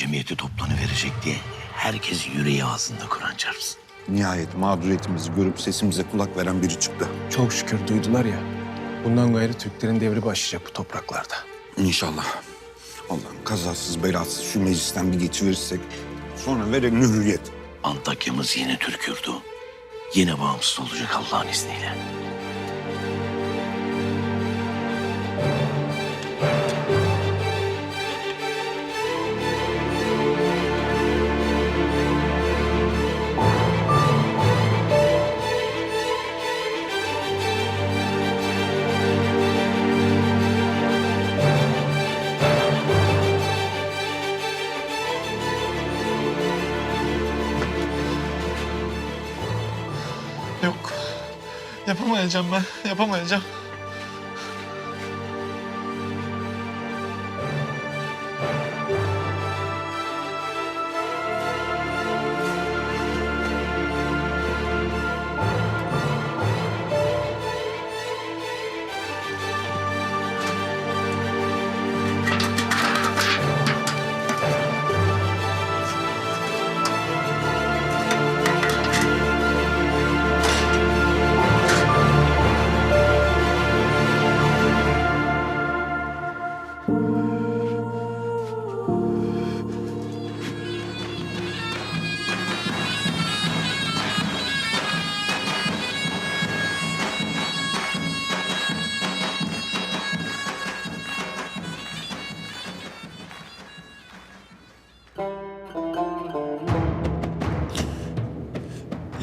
Cemiyeti toplanıverecek diye herkes yüreği ağzında Kur'an çarpsın. Nihayet mağduriyetimizi görüp sesimize kulak veren biri çıktı. Çok şükür duydular ya. Bundan gayrı Türklerin devri başlayacak bu topraklarda. İnşallah. Allah'ım kazasız belasız şu meclisten bir geçiverirsek sonra verelim hürriyet. Antakya'mız yine Türk yurdu. Yine bağımsız olacak Allah'ın izniyle. Yapamayacağım ben. Yapamayacağım.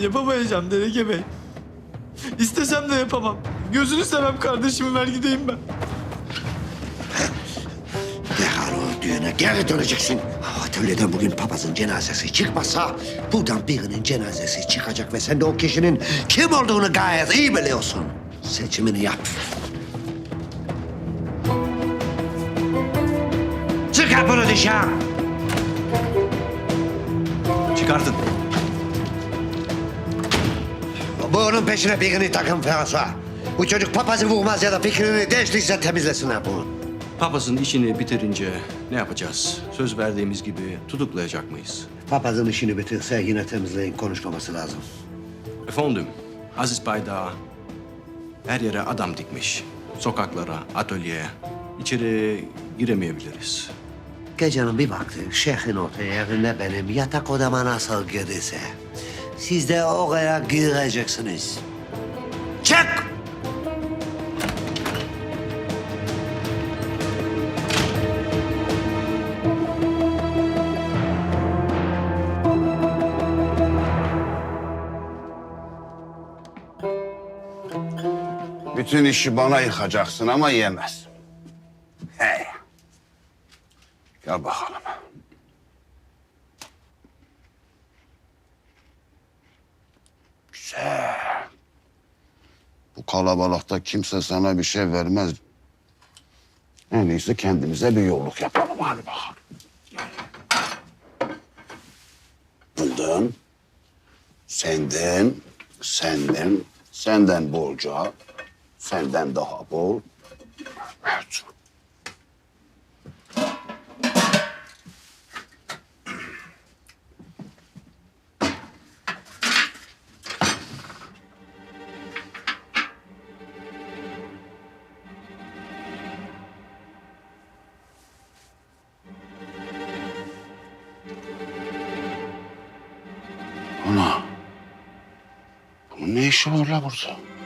Yapamayacağım Delege Bey. İstesem de yapamam. Gözünü sevem kardeşimi ver gideyim ben. Derhal o düğüne geri döneceksin. Atölyeden bugün papazın cenazesi çıkmazsa... ...buradan birinin cenazesi çıkacak ve sen de o kişinin kim olduğunu gayet iyi biliyorsun. Seçimini yap. Çıkar bunu dışarı. Çıkartın. Bunun peşine birini takın Fransa. Bu çocuk papazı vurmaz ya da fikrini değiştirirse temizlesinler bunu. Papazın işini bitirince ne yapacağız? Söz verdiğimiz gibi tutuklayacak mıyız? Papazın işini bitirse yine temizleyin konuşmaması lazım. Efendim, Aziz Bayda her yere adam dikmiş. Sokaklara, atölyeye. İçeri giremeyebiliriz. Gecenin bir vakti şeyhin otu yerine benim yatak odama nasıl girdiyse... ...siz de oraya gireceksiniz. Çık! Bütün işi bana yıkacaksın ama yemez. Hey. Gel bakalım. Kalabalıkta kimse sana bir şey vermez. En iyisi kendimize bir yolluk yapalım hadi bakalım. Bundan, senden, senden, senden bolca, senden daha bol. Bunun ne işi var la burada?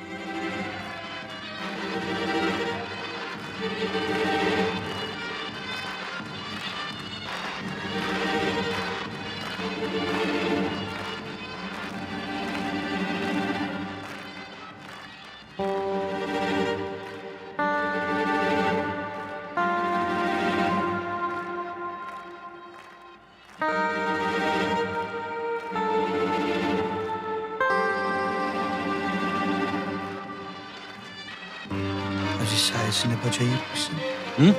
Sayesinde paçayı yırtmışsın. Hı?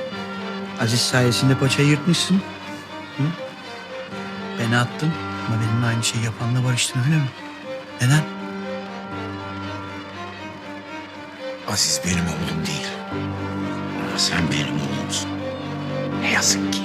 Aziz sayesinde paçayı yırtmışsın. Hı? Beni attın ama benimle aynı şeyi yapanla barıştın öyle mi? Neden? Aziz benim oğlum değil. Ama sen benim oğlumsun. Ne yazık ki.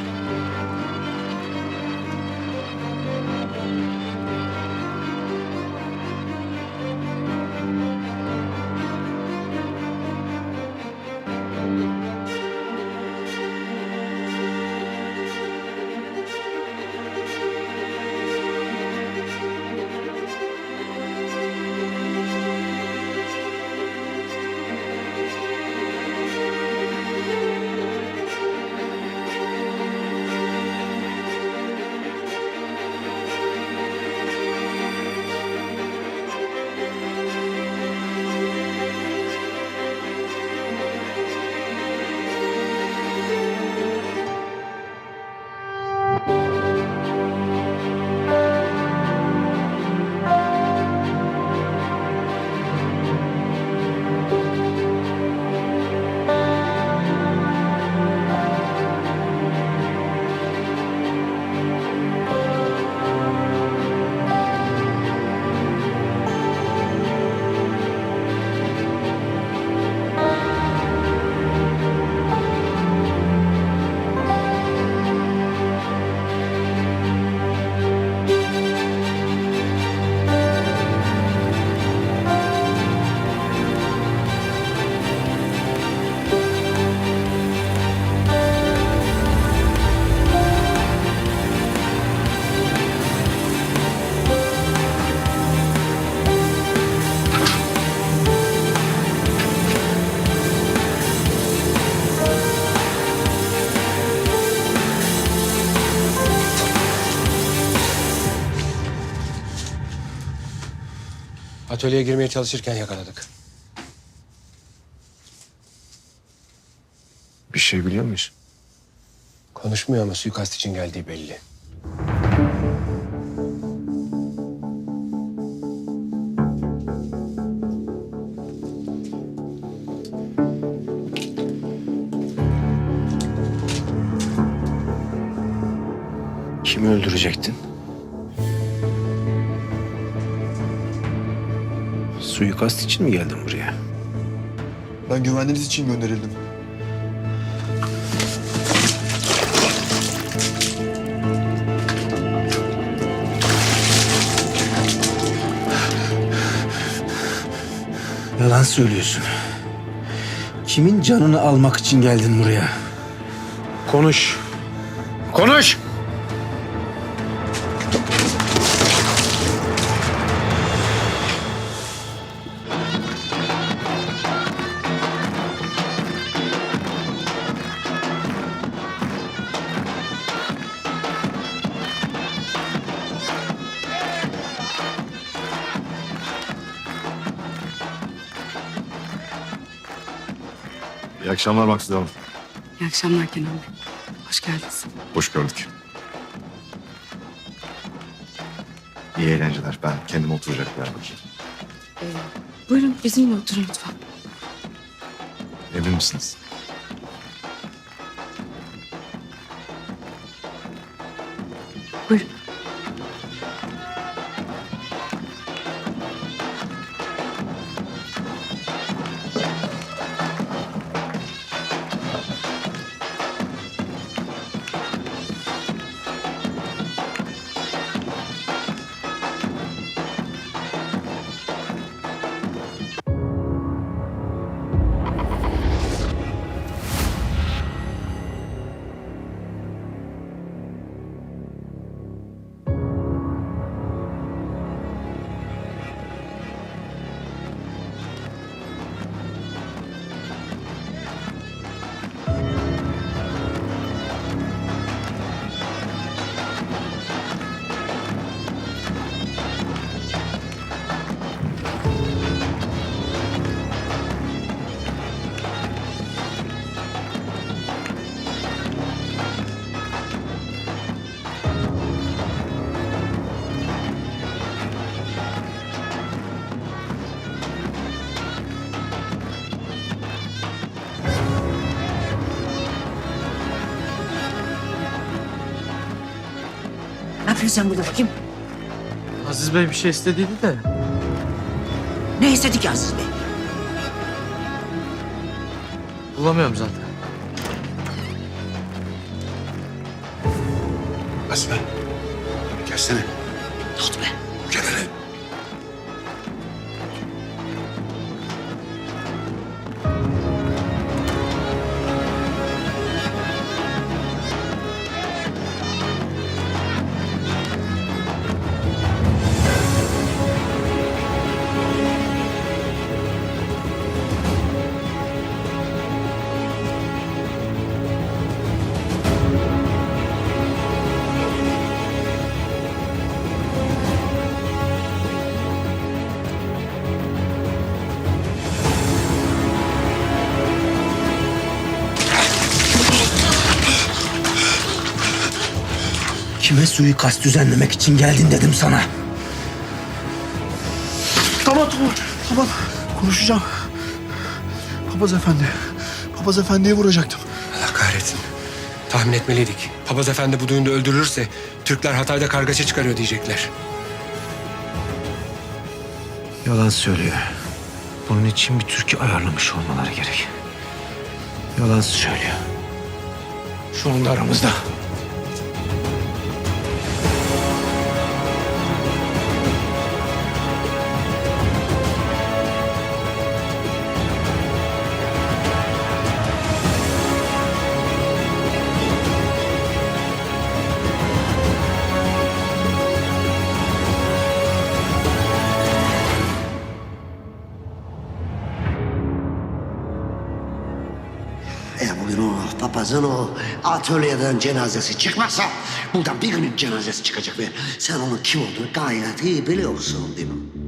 Atölyeye girmeye çalışırken yakaladık. Bir şey biliyor muyuz? Konuşmuyor ama suikast için geldiği belli. Kimi öldürecektin? Suikast için mi geldin buraya? Ben güvenliğiniz için gönderildim. Yalan söylüyorsun. Kimin canını almak için geldin buraya? Konuş. Konuş! İyi akşamlar Maksud Hanım. İyi akşamlar Kenan Bey. Hoş geldiniz. Hoş gördük. İyi eğlenceler. Ben kendim oturacak bir yer bakayım. Buyurun bizimle oturun lütfen. Emin misiniz? Buyurun. Yapıyorsun sen burada bakayım? Aziz Bey bir şey istediydi de. Ne istedi ki Aziz Bey? Bulamıyorum zaten. Azime. Gelsene. Kime suikast düzenlemek için geldin dedim sana. Tamam tamam tamam. Konuşacağım. Papaz efendi. Papaz efendiye vuracaktım. Allah kahretsin. Tahmin etmeliydik. Papaz Efendi bu düğünde öldürülürse Türkler Hatay'da kargaşa çıkarıyor diyecekler. Yalan söylüyor. Bunun için bir türkü ayarlamış olmaları gerek. Yalan söylüyor. Şu anda aramızda. Papazın o atölyeden cenazesi çıkmazsa buradan bir günün cenazesi çıkacak ve sen onun kim olduğunu gayet iyi biliyorsun değil mi?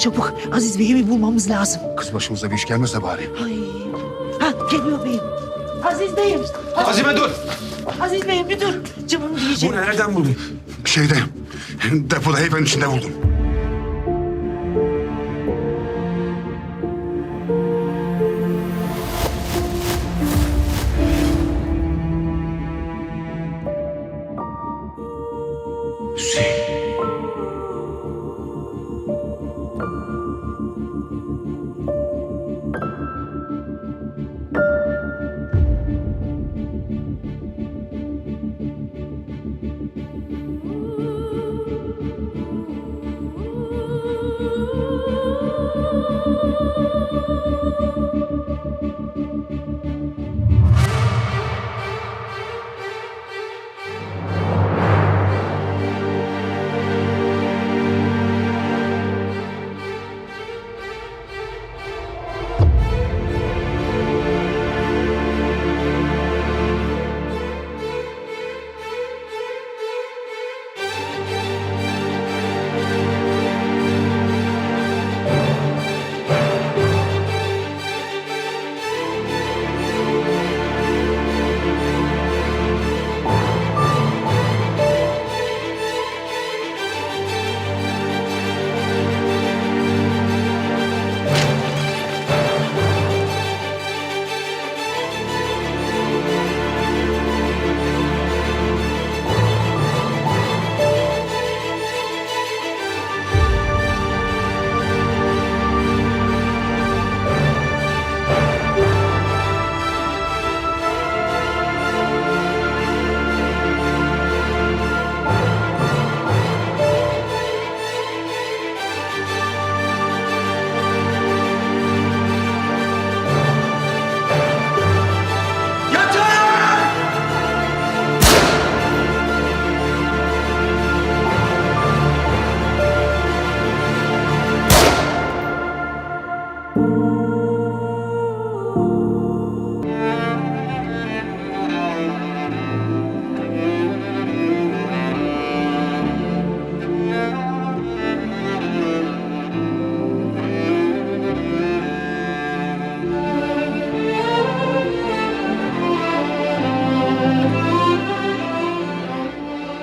Çabuk Aziz Bey'i bir bulmamız lazım. Kız başımıza bir iş gelmese bari. Ay. Ha geliyor beyim. Aziz Bey'im. Azime dur! Aziz Bey'im bir dur. Camını diyeceğim. nereden buldun? Şeyde, depoda heybenin içinde buldum.